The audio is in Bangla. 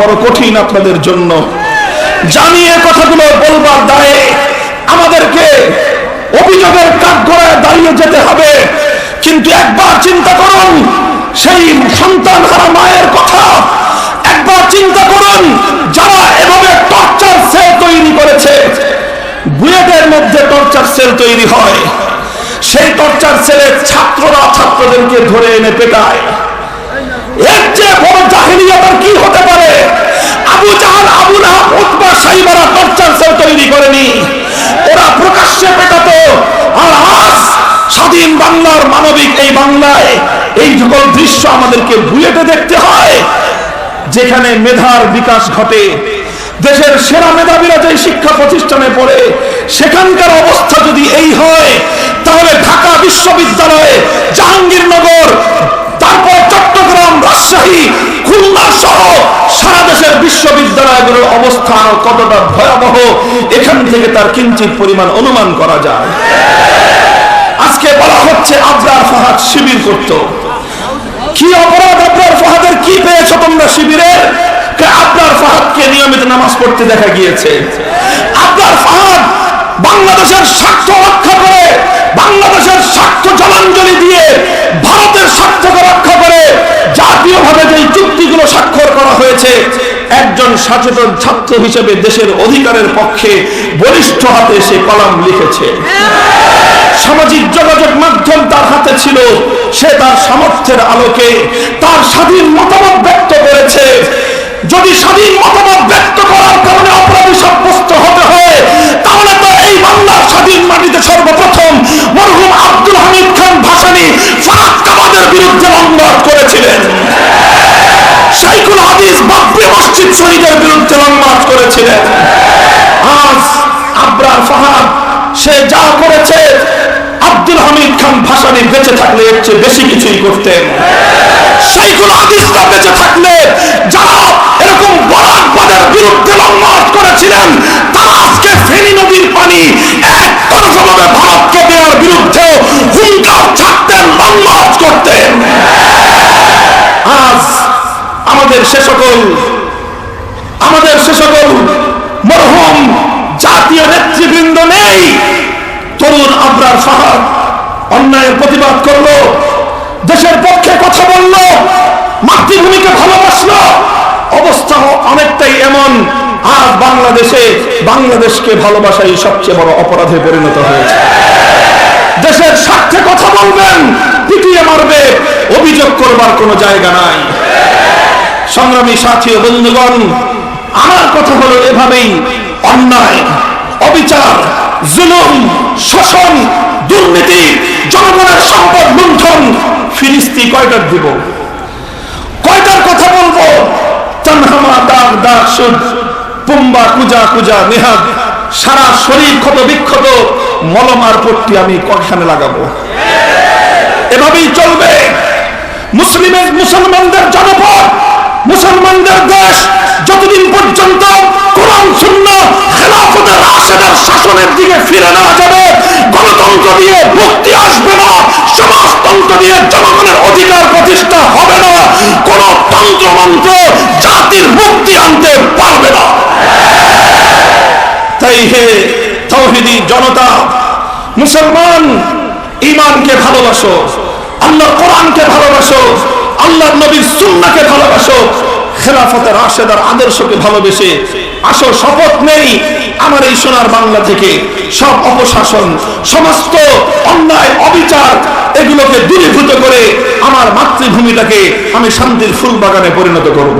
বড় কঠিন আপনাদের জন্য। জানিয়ে কথাগুলো বলবার দায়ে আমাদেরকে অভিযোগের কাঠগড়ায় দাঁড়িয়ে যেতে হবে। কিন্তু একবার চিন্তা করুন, সেই সন্তান হারা মায়ের কথা একবার চিন্তা করুন, যারা এভাবে টর্চার সেল তৈরি করেছে। বুয়েটের মধ্যে টর্চার সেল তৈরি হয়। সেই টর্চার সেলের ছাত্ররা ছাত্রদেরকে ধরে এনে পেটায়। এর চেয়ে বড় জাহিলিয়াত আর কি হতে পারে? আবু জাহাল দেখতে হয়, যেখানে মেধার বিকাশ ঘটে। দেশের সেরা মেধাবীরা যে শিক্ষা প্রতিষ্ঠানে পড়ে, সেখানকার অবস্থা যদি এই হয়, তাহলে ঢাকা বিশ্ববিদ্যালয়ে জাহাঙ্গীরনগর অবস্থা কতটা ভয়াবহ, এখান থেকে তার কিঞ্চিত পরিমাণ অনুমান করা যায়। আজকে বলা হচ্ছে আবরার ফাহাদ শিবির করত। কি অপরাধ আবরার ফাহাদের? কি পেয়েছ তোমরা শিবিরে আবরার ফাহাদকে নিয়মিত নামাজ পড়তে দেখা গিয়েছে। আবরার ফাহাদ বাংলাদেশের স্বার্থ সচেতন ছাত্র হিসেবে দেশের অধিকারের পক্ষে বলিষ্ঠ হাতে সে কলাম লিখেছে। সামাজিক যোগাযোগ মাধ্যম তার হাতে ছিল, সে তার সামর্থ্যের আলোকে তার স্বাধীন মতামত ব্যক্ত করেছে। যদি স্বাধীন মতামত ব্যক্ত করার কারণে অপরাধী সাব্যস্ত হতে হয়, তাহলে তো এই বাংলার স্বাধীন মাটিতে সর্বপ্রথম মরহুম আব্দুল হামিদ খান ভাসানী ফারাক্কাবাদের বিরুদ্ধে লংমার্চ করেছিলেন। মসজিদ যা ভাসানী বেঁচে থাকলে এর এরকম বিরুদ্ধে করেছিলেন, তারা আজকে নদীর পানি ভারতকে দেওয়ার বিরুদ্ধে হুঙ্কার ছাড়তেন লংমার্চ করতেন। আমাদের সে সকল, আমাদের সে সকল মরহুম জাতীয় নেতৃবৃন্দ নেই। তরুণ আবরার ফাহাদ অন্যায়ের প্রতিবাদ করল, দেশের পক্ষে কথা বলল, মাতৃভূমিকে ভালোবাসলো। অবস্থা অনেকটাই এমন, আজ বাংলাদেশে বাংলাদেশকে ভালোবাসাই সবচেয়ে বড় অপরাধে পরিণত হয়েছে। দেশের স্বার্থে কথা বলবেন, পিটিয়ে মারবে, অভিযোগ করবার কোনো জায়গা নাই। সংগ্রামী সাথী বন্ধুগণ, আমার কথা হলো এভাবেই অন্যায়, অবিচার, জুলুম, শোষণ, দুর্নীতি, জনগণের সম্পদ লুণ্ঠন ফিরিস্তি কয়টার দিব? কয়টার কথা বলব? দাগ দাগ সুদ, পুম্বা কুজা কুজা নেহাদ সারা শরীর ক্ষত বিক্ষত, মলম আর পট্টি আমি কখানে লাগাবো? এভাবেই চলবে। মুসলিমের মুসলমানদের জনপদ মুসলমানদের দেশ যতদিন পর্যন্ত কোরআন শূন্য খেলাফতের রাশেদের শাসনের দিকে ফিরে না যাবে, গণতন্ত্র দিয়ে মুক্তি আসবে না, সমাজতন্ত্র দিয়ে জনগণের অধিকার প্রতিষ্ঠা হবে না, কোন তন্ত্রমন্ত্র জাতির মুক্তি আনতে পারবে না। তাই হে তৌহিদি জনতা, মুসলমান ইমানকে ভালোবাসো আল্লাহ কোরআনকে ভালোবাসো আল্লাহ নবীর সুন্নাকে ভালোবাসো, খেলাফতের আশেদার আদর্শকে ভালোবেসে। আসো, শপথ নেই আমার এই সোনার বাংলা থেকে। সব অপশাসন, সমস্ত অন্যায়, অবিচার, এগুলোকে দূরীভূত করে আমার মাতৃভূমিটাকে আমি শান্তির ফুল বাগানে পরিণত করব।